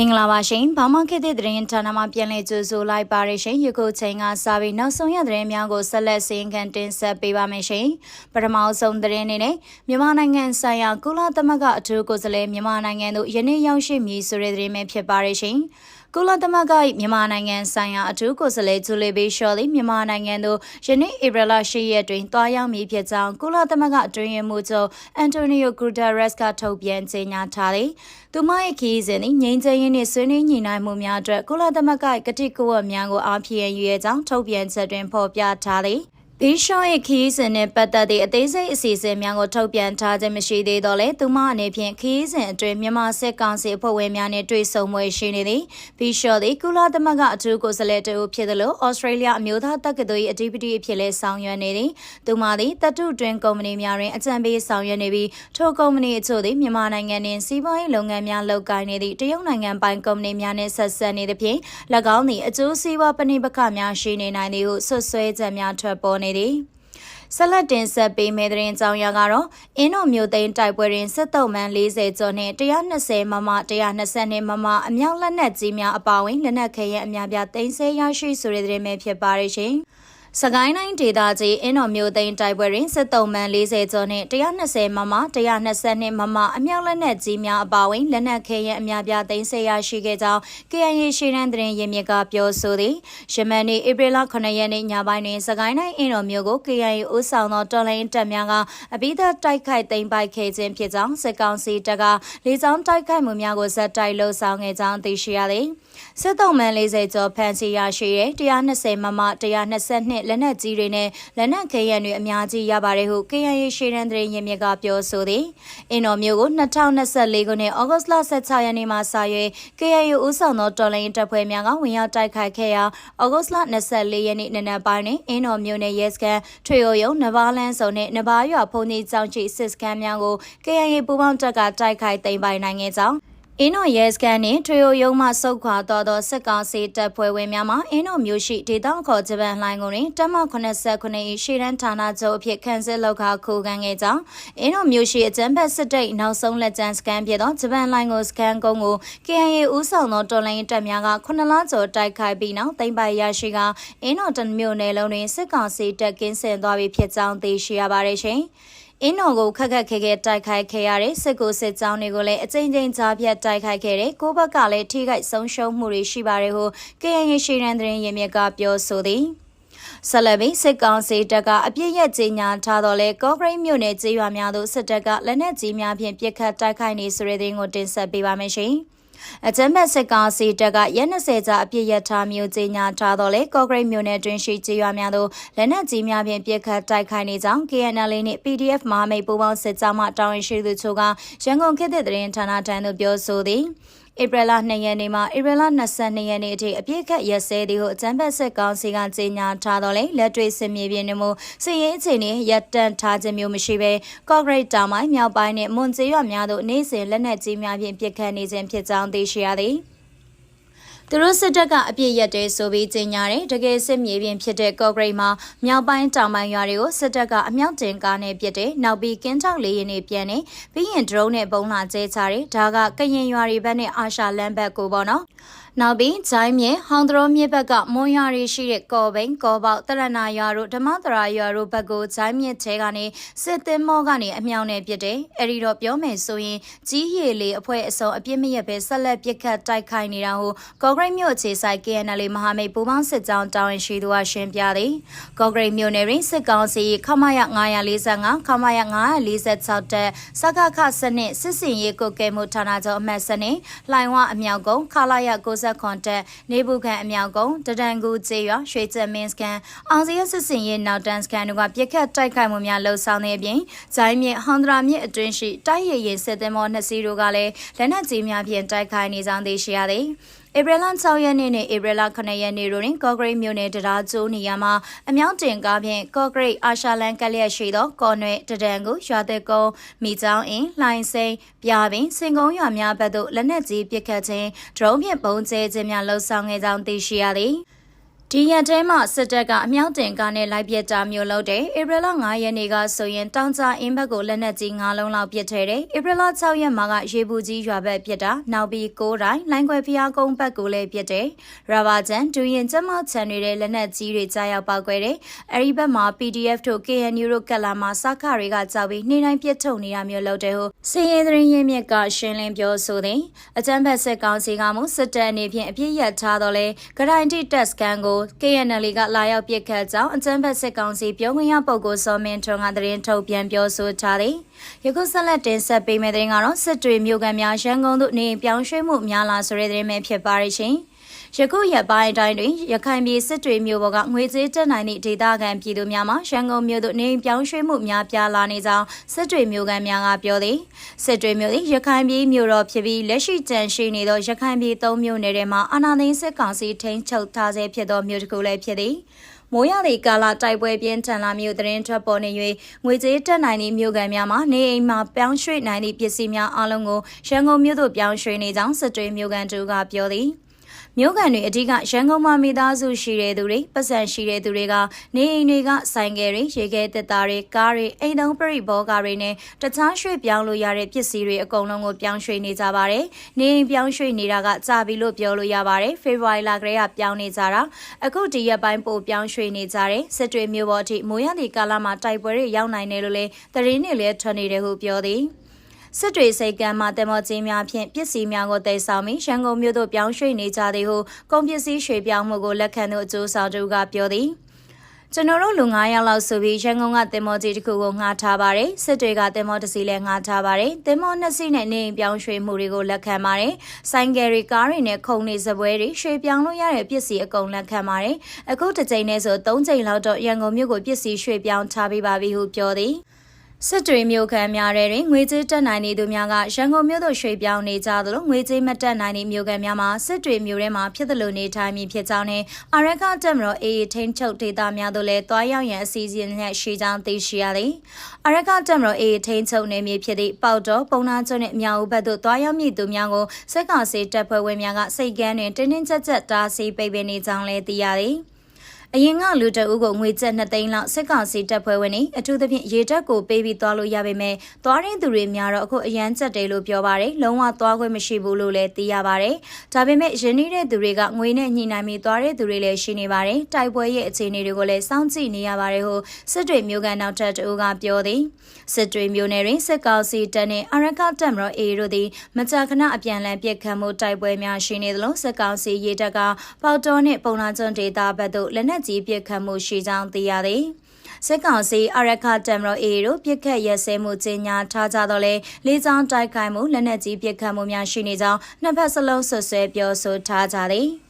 မင်္ဂလာပါရှင်။ဘာမှခေတ်သစ်သတင်းဌာနမှပြန်လည်ကြိုဆိုလိုက်ပါရရှင်။ယခုချိန်ကစပြီးနောက်ဆုံးရသတင်းများကိုဆက်လက်စင်ကန်တင်ဆက်ပေးပါမယ်ရှင်။ပထမဆုံးသတင်းအနေနဲ့မြန်မာနိုင်ငံဆိုင်ရာကုလသမဂ္ဂအထူးကိုယ်စားလှယ်မြန်မာနိုင်ငံသို့ယနေ့ရောက်ရှိမည်ဆိုတဲ့သတင်းပဲဖြစ်ပါရရှင်။ ကုလသမဂ္ဂ၏မြန်မာနိုင်ငံဆိုင်ရာအထူးကိုယ်စားလှယ်ဂျူလီဘီရှော်လီမြန်မာနိုင်ငံသို့ယနေ့ဧပြီလ10ရက်တွင်တွားရောက်မည်ဖြစ်ကြောင်းကုလသမဂ္ဂအတွင်းရေးမှူးချုပ်အန်တိုနီယိုဂူတာရက်စ်ကထုတ်ပြန်ကြေညာထားသည်။သူမ၏ခီးစဉ်သည်ငြိမ်းချမ်းရေးနှင့်ဆွေးနွေးညှိနှိုင်းမှုများအတွက်ကုလသမဂ္ဂ၏ကတိကဝတ်များကိုအားဖြည့်ရည်ကြောင်းထုတ်ပြန်ချက်တွင်ဖော်ပြထားသည်။ ဒီရှော့ရဲ့ခီးစဉ်နဲ့ပတ်သက်သည့်အသေးစိတ်အစီအစဉ်များကိုထုတ်ပြန်ထားခြင်းမရှိသေးတော့လဲသူမအနေဖြင့်ခီးစဉ်အတွင်းမြန်မာစစ်ကောင်စီအဖွဲ့ဝင်များနဲ့တွေ့ဆုံပွဲရှိနေသည်ဘီရှော့သည်ကုလသမဂ္ဂအထူးကိုယ်စားလှယ်တူဖြစ်သလိုဩစတြေးလျအမျိုးသားတက္ကသိုလ်၏အဓိပတိအဖြစ်လဲဆောင်ရွက်နေသည်သူမသည်တတုတွင်ကုမ္ပဏီများတွင်အကြံပေးဆောင်ရွက်နေပြီးထိုကုမ္ပဏီအချို့သည်မြန်မာနိုင်ငံတွင်စီးပွားရေးလုပ်ငန်းများလုပ်ကိုင်နေသည့်တရုတ်နိုင်ငံပိုင်ကုမ္ပဏီများနှင့်ဆက်ဆက်နေသဖြင့်၎င်းသည်အကျိုးစီးပွားပဏိပခများရှိနေနိုင်သည်ဟုဆွဆွဲချက်များထွက်ပေါ်နေသည်ဆက်လက်တင်ဆက်ပေးမယ့်သတင်းကြောင်းရာကတော့အင်းတော်မျိုးသိန်းတိုက်ပွဲတွင်စစ်တုံးမှန်40ကျော်နဲ့120မမ120မမအမြောက်လက်နက်ကြီးများအပါအဝင်လက်နက်ခဲယံအများပြားတင်ဆက်ရရှိဆိုတဲ့သတင်းပဲဖြစ်ပါရရှင်။ စကိုင်းတိုင်းဒေသကြီးအင်းတော်မျိုးသိန်းတိုက်ပွဲတွင်စစ်တုံးမှန်40ကျော်နှင့်120မမ122မမအမြောက်လက်နက်ကြီးများအပါအဝင်လက်နက်ခဲယံအများပြားသိမ်းဆည်းရရှိခဲ့ကြောင်း KNY ရှေ့တန်းသတင်းရင်းမြစ်ကပြောဆိုသည်ယမန်နေ့ဧပြီလ9ရက်နေ့ညပိုင်းတွင်စကိုင်းတိုင်းအင်းတော်မျိုးကို KNY ဦးဆောင်သောတော်လိုင်းတပ်များကအပိသက်တိုက်ခိုက်သိမ်းပိုက်ခဲ့ခြင်းဖြစ်ကြောင်းစစ်ကောင်စီတပ်ကလေကြောင်းတိုက်ခိုက်မှုများကိုဇက်တိုက်လှုပ်ဆောင်ခဲ့ကြောင်းသိရှိရသည်စစ်တုံးမှန်40ကျော်ဖမ်းဆီးရရှိတဲ့120မမ122လက်နက်ကြီးတွေနဲ့လက်နက်ခဲယံတွေအများကြီးရပါတယ်ဟု KNY ရှေ့တန်းသတင်းရင်းမြစ်ကပြောဆိုသည်အင်တော်မျိုးကို2024ခုနှစ်ဩဂတ်လ16ရက်နေ့မှာစရွေး KNY ဦးဆောင်သောတော်လိုင်းတပ်ဖွဲ့များကဝင်ရောက်တိုက်ခိုက်ခဲ့ရာဩဂတ်လ24ရက်နေ့နနက်ပိုင်းတွင်အင်တော်မျိုးနယ်ရဲစခန်းထွေအိုယုံနဘာလန်းစုံနှင့်နဘာရွာဖုန်ကြီးကျောင်းရှိစစ်စခန်းများကို KNY ပူးပေါင်းတပ်ကတိုက်ခိုက်သိမ်းပိုင်နိုင်ခဲ့ကြောင်း အင်းတော်ရဲစခန်းနှင့်ထွေအိုရုံးမှစုတ်ခွာတော်သောစစ်ကောင်စီတပ်ဖွဲ့ဝင်များမှအင်းတော်မျိုးရှိဒေသခေါ်ဂျပန်လိုင်းကိုတွင်တပ်မ89၏ရှေ့တန်းဌာနချုပ်အဖြစ်ခန့်စစ်လောက်ခခိုးကန်ခဲ့ကြောင်းအင်းတော်မျိုးရှိအကြမ်းဖက်စစ်တပ်နောက်ဆုံးလက်ကျန်စကန်ဖြစ်သောဂျပန်လိုင်းကိုစကန်ကုန်းကို KNA ဦးဆောင်သောတော်လိုင်းတပ်များက9လကျော်တိုက်ခိုက်ပြီးနောက်တင်ပိုင်ရရှိကအင်းတော်တမျိုးနယ်လုံးတွင်စစ်ကောင်စီတပ်ကင်းစင်သွားပြီဖြစ်ကြောင်းသိရှိရပါတယ်ရှင်။ အင်းတော်ကိုခက်ခက်ခဲခဲတိုက်ခိုက်ခဲ့ရတဲ့စစ်ကိုစစ်ကြောင်းတွေကိုလည်းအကြိမ်ကြိမ်ကြားပြတ်တိုက်ခိုက်ခဲ့တဲ့ကိုဘက်ကလည်းထိခိုက်ဆုံးရှုံးမှုတွေရှိပါတယ်ဟု KNY ရှိရန်သတင်းရင်းမြစ်ကပြောဆိုသည်ဆလဘီစစ်ကောင်စီတပ်ကအပြစ်ရက်ကြီးညာထားတော့လဲကော့ဂရိတ်မြို့နယ်ကျေးရွာများသို့စစ်တပ်ကလက်နက်ကြီးများဖြင့်ပစ်ခတ်တိုက်ခိုက်နေဆိုတဲ့သတင်းကိုတင်ဆက်ပေးပါမယ်ရှင်။ အကြမ်းဖက်စစ်ကောင်စီတပ်ကရက်20ကြာအပြစ်ရထားမျိုးကြီးညာထားတော့လေကော့ဂရိတ်မြို့နယ်တွင်ရှိကြေးရွာများသို့လက်နက်ကြီးများဖြင့်ပစ်ခတ်တိုက်ခိုက်နေကြောင်း KNL နှင့် PDF မဟာမိတ်ပူးပေါင်းစစ်ကြောင်းမှတာဝန်ရှိသူတို့ကရန်ကုန်ခေတ်သစ်သတင်းဌာနထံသို့ပြောဆိုသည် ဧပြီလ2ရက်နေ့မှဧပြီလ22ရက်နေ့အထိအပြည့်ခတ်ရက်စဲသည်ဟုအကြံဖက်စစ်ကောင်စီကကြေညာထားတော့လေလက်တွေ့စစ်မြေပြင်တွေမှုစီရေးအခြေအနေရပ်တန့်ထားခြင်းမျိုးမရှိဘဲကော့ဂရိတ်တောင်ပိုင်းမြောက်ပိုင်းနှင့်မွန်ကျေးရွာများသို့နေ့စဉ်လက်နက်ကြီးများဖြင့်ပစ်ခတ်နေခြင်းဖြစ်ကြောင်းသိရှိရသည်။ သူတို့စစ်တပ်ကအပြစ်ရက်တဲဆိုပြီးကြေညာတယ်တကယ်စစ်မြေပြင်ဖြစ်တဲ့ကော့ဂရိတ်မှာမြောက်ပိုင်းတောင်ပိုင်းရွာတွေကိုစစ်တပ်ကအမြောက်တင်ကားနဲ့ပစ်တယ်နောက်ပြီးကင်းချောက်လေးရင်နေပြန်နေပြီးရင်ဒရုန်းနဲ့ပုံလာကျဲချတယ်ဒါကကရင်ရွာတွေဘက်နဲ့အာရှလမ်းဘက်ကိုပေါ့နော် နောက်ပြီးဂျိုင်းမြေဟောင်ဒရိုမြေဘက်ကမွန်ရွာရီရှိတဲ့ကော်ဘိန်ကော်ပေါတရနာရွာတို့ဓမ္မတရာရွာတို့ဘက်ကိုဂျိုင်းမြေချဲကနေစစ်သင်းမောကနေအမြောင်နဲ့ပြစ်တယ်။အဲဒီတော့ပြောမယ်ဆိုရင်ကြီးရီလေးအဖွဲအစုံအပြစ်မရက်ပဲဆက်လက်ပြစ်ခတ်တိုက်ခိုက်နေတာဟုကော့ဂရိတ်မြို့ခြေဆိုင် KNL မဟာမိတ်ပူပေါင်းစစ်ကြောင်းတာဝန်ရှိသူကရှင်းပြသည်။ကော့ဂရိတ်မြို့နယ်တွင်စစ်ကောင်စီခမရ945ခမရ946တက်စကခစနစ်စစ်စင်ရေးကုတ်ကဲမှုဌာနချုပ်အမှတ်စနစ်လှိုင်ဝအမြောက်ကုန်းခလာရ90 30ခွန်တက်နေဘူးခံအမြောက်ကုန်းတဒန်ကူကျေးရွာရွှေကျက်မင်းစကန်အောင်စရစစ်စင်ရေးနောက်တန်းစကန်တို့ကပြစ်ခတ်တိုက်ခိုက်မှုများလှုပ်ဆောင်နေပြီးဂျိုင်းမြင့်ဟွန်ဒရာမြင့်အတွင်းရှိတိုက်ရရင်စစ်သင်းမောနှစ်စီးတို့ကလည်းလက်နက်ကြီးများဖြင့်တိုက်ခိုက်နေကြောင်းသိရှိရသည်ဧပြီလ6ရက်နေ့နဲ့ဧပြီလ9ရက်နေ့တို့တွင်ကော့ဂရိတ်မြို့နယ်တရားကျိုးနေရာမှာအမြောက်တင်ကားဖြင့်ကော့ဂရိတ်အာရှလန်ကလျက်ရှိသောကော်နွဲတဒံကိုရွာသက်ကုန်းမိချောင်းအင်းလှိုင်စိန်ပြပင်စင်ကုန်းရွာများဘက်သို့လက်နက်ကြီးပစ်ခတ်ခြင်းဒရုန်းဖြင့်ပုံကျဲခြင်းများလှုပ်ဆောင်ခဲ့ကြောင်းသိရှိရသည် ဒီရက်ထဲမှာစစ်တပ်ကအမြောက်တင်ကားနဲ့လိုက်ပစ်တာမျိုးလုပ်တယ်။ဧပြီလ9ရက်နေ့ကဆိုရင်တောင်ကြားအင်းဘက်ကိုလက်နက်ကြီး9လုံးလောက်ပစ်ထဲတယ်။ဧပြီလ6ရက်မှာကရေပူကြီးရွာဘက်ပစ်တာ။နောက်ပြီး9တိုင်းလိုင်းခွဲဖျားကုန်းဘက်ကိုလည်းပစ်တယ်။ရာဘာချန်ဒူရင်ကျမောက်ချန်တွေတဲ့လက်နက်ကြီးတွေကြားရောက်ပောက်ကွဲတယ်။အဲဒီဘက်မှာ PDF တို့ KNU တို့ကလာမှာစခတွေကကြောက်ပြီးနေ့တိုင်းပြစ်ထုတ်နေတာမျိုးလုပ်တယ်ဟုစီရင်သတင်းရင်းမြစ်ကရှင်းလင်းပြောဆိုသည်။အကြမ်းဖက်စစ်ကောင်စီကမှစစ်တပ်အနေဖြင့်အပြစ်ရထားတော့လဲဂရိုင်တီတက်စကန်ကို KNL ကလာရောက်ပစ်ခတ်ကြောင်းအကြမ်းဖက်စစ်ကောင်စီပြောခွင့်ရပုဂ္ဂိုလ်စောမင်းထွန်းကသတင်းထုတ်ပြန်ပြောဆိုထားသည်။ယခုဆက်လက်တင်ဆက်ပေးမယ့်သတင်းကတော့စစ်တွေမြို့ကန်များရန်ကုန်သို့နေပြောင်းရွှေ့မှုများလာဆိုတဲ့သတင်းပဲဖြစ်ပါရရှင်။ ယခုရက်ပိုင်းတိုင်းတွင်ရခိုင်ပြည်စစ်တွေမြို့ပေါ်ကငွေကြေးတက်နိုင်သည့်ဒေသခံပြည်သူများမှရန်ကုန်မြို့သို့နေပြောင်းရွှေ့မှုများပြားလာနေကြောင်းစစ်တွေမြို့ကန်များကပြောသည်စစ်တွေမြို့သည်ရခိုင်ပြည်မြို့တော်ဖြစ်ပြီးလက်ရှိတန်ရှိနေသောရခိုင်ပြည်၃မြို့နယ်ထဲမှာအာဏာသိမ်းစစ်ကောင်စီထိန်းချုပ်ထားဆဲဖြစ်သောမြို့တစ်ခုလည်းဖြစ်သည်မိုးရသည့်ကာလတိုက်ပွဲပြင်းထန်လာမျိုးသတင်းထွက်ပေါ်နေ၍ငွေကြေးတက်နိုင်သည့်မြို့ကန်များမှာနေအိမ်မှာပြောင်းရွှေ့နိုင်သည့်ပစ္စည်းများအလုံးကိုရန်ကုန်မြို့သို့ပြောင်းရွှေ့နေကြောင်းစစ်တွေမြို့ကန်တူကပြောသည် မြို့ကန်တွေအဓိကရန်ကုန်မှာမိသားစုရှိတဲ့သူတွေပတ်စံရှိတဲ့သူတွေကနေအိမ်တွေကဆိုင်ကယ်တွေရေခဲတက်တာတွေကားတွေအိမ်သုံးပရိဘောကားတွေနဲ့တခြားရွှေ့ပြောင်းလို့ရတဲ့ပစ္စည်းတွေအကုန်လုံးကိုပြောင်းရွှေ့နေကြပါတယ်။နေအိမ်ပြောင်းရွှေ့နေတာကကြာပြီလို့ပြောလို့ရပါတယ်။ဖေဖော်ဝါရီလကတည်းကပြောင်းနေကြတာအခုဒီရက်ပိုင်းပို့ပြောင်းရွှေ့နေကြတယ်။စစ်တွေမြို့ပေါ်အထိမိုးရသည့်ကာလမှာတိုက်ပွဲတွေရောက်နိုင်တယ်လို့လည်းသတင်းတွေလည်းထွက်နေတယ်ဟုပြောသည်။ စစ်တွေစိတ်ကမ်းမှတမောချင်းများဖြင့်ပစ္စည်းများကိုတည်ဆောင်ပြီးရန်ကုန်မြို့သို့ပြောင်းရွှေ့နေကြသည်ဟုကုန်ပစ္စည်းရွှေ့ပြောင်းမှုကိုလက်ခံသူအကျိုးဆောင်သူကပြောသည်ကျွန်တော်တို့လူ9ယောက်လောက်ဆိုပြီးရန်ကုန်ကတင်မောကြီးတစ်ခုကိုငှားထားပါတယ်စစ်တွေကတင်မောတစ်စီးလည်းငှားထားပါတယ်တင်မောနှစ်စီးနဲ့နေအိမ်ပြောင်းရွှေ့မှုတွေကိုလက်ခံပါတယ်ဆိုင်ကယ်တွေကားတွေနဲ့ခုံနေစပွဲတွေရွှေ့ပြောင်းလို့ရတဲ့ပစ္စည်းအကုန်လက်ခံပါတယ်အခုတစ်ချိန်နဲ့ဆို3ချိန်လောက်တော့ရန်ကုန်မြို့ကိုပစ္စည်းရွှေ့ပြောင်းထားပေးပါပြီဟုပြောသည် စစ်တွေမျိုးခံများတဲ့တွင်ငွေကြေးတက်နိုင်နေသူများကရန်ကုန်မြို့သို့ရွှေ့ပြောင်းနေကြသလိုငွေကြေးမတက်နိုင်တဲ့မျိုးခံများမှာစစ်တွေမျိုးထဲမှာဖြစ်သလိုနေထိုင်မည်ဖြစ်ကြောင်းနဲ့အရကတက်မတော်အေးထိန်ချုပ်ဒေတာများတို့လည်းတွားရောက်ရန်အစီအစဉ်နဲ့ရှိကြောင်းသိရှိရသည်အရကတက်မတော်အေးထိန်ချုပ်နေမည်ဖြစ်သည့်ပေါတော်ပုံနာကျွန်းနှင့်မြောက်ဦးဘက်သို့တွားရောက်မည်သူများကိုစစ်ကောင်စီတပ်ဖွဲ့ဝင်များကစိတ်ကမ်းတွင်တင်းတင်းကြပ်ကြပ်တားဆီးပိတ်ပင်နေကြောင်းလည်းသိရသည် အရင်ကလူတအုပ်ကိုငွေကျပ်2သိန်းလောက်စစ်ကောင်စီတပ်ဖွဲ့ဝင်တွေအထူးသဖြင့်ရေတပ်ကိုပေးပြီးသွားလို့ရပေမဲ့သွားရင်းသူတွေများတော့အခုအရန်ကျက်တယ်လို့ပြောပါတယ်လုံးဝသွားခွင့်မရှိဘူးလို့လည်းသိရပါတယ်ဒါပေမဲ့ရင်းနှီးတဲ့သူတွေကငွေနဲ့ညှိနှိုင်းပြီးသွားတဲ့သူတွေလည်းရှိနေပါတယ်တိုက်ပွဲရဲ့အခြေအနေတွေကိုလည်းစောင့်ကြည့်နေရပါတယ်ဟုစစ်တွေမျိုးကန်နောက်ထပ်တအုပ်ကပြောသည်စစ်တွေမျိုးနယ်တွင်စစ်ကောင်စီတပ်နဲ့အရကတပ်မတော်အေတို့သည်မကြာခဏအပြန်အလှန်ပြစ်ခတ်မှုတိုက်ပွဲများရှိနေသလိုစစ်ကောင်စီရေတပ်ကပေါတော်နှင့်ပုံနာကျွန်းဒေသဘက်သို့လက်နက်ကြီးပစ်ခတ်မှုရှိကြောင်းသိရသည်စစ်ကောင်စီအရခတမ်ရောအေတို့ပြစ်ခတ်ရဲစဲမှုကြီးညာထားကြတော့လေလေးချောင်းတိုက်ခိုက်မှုလက်နက်ကြီးပြစ်ခတ်မှုများရှိနေကြောင်းနှစ်ဖက်စလုံးဆွဆွဲပြောဆိုထားကြသည်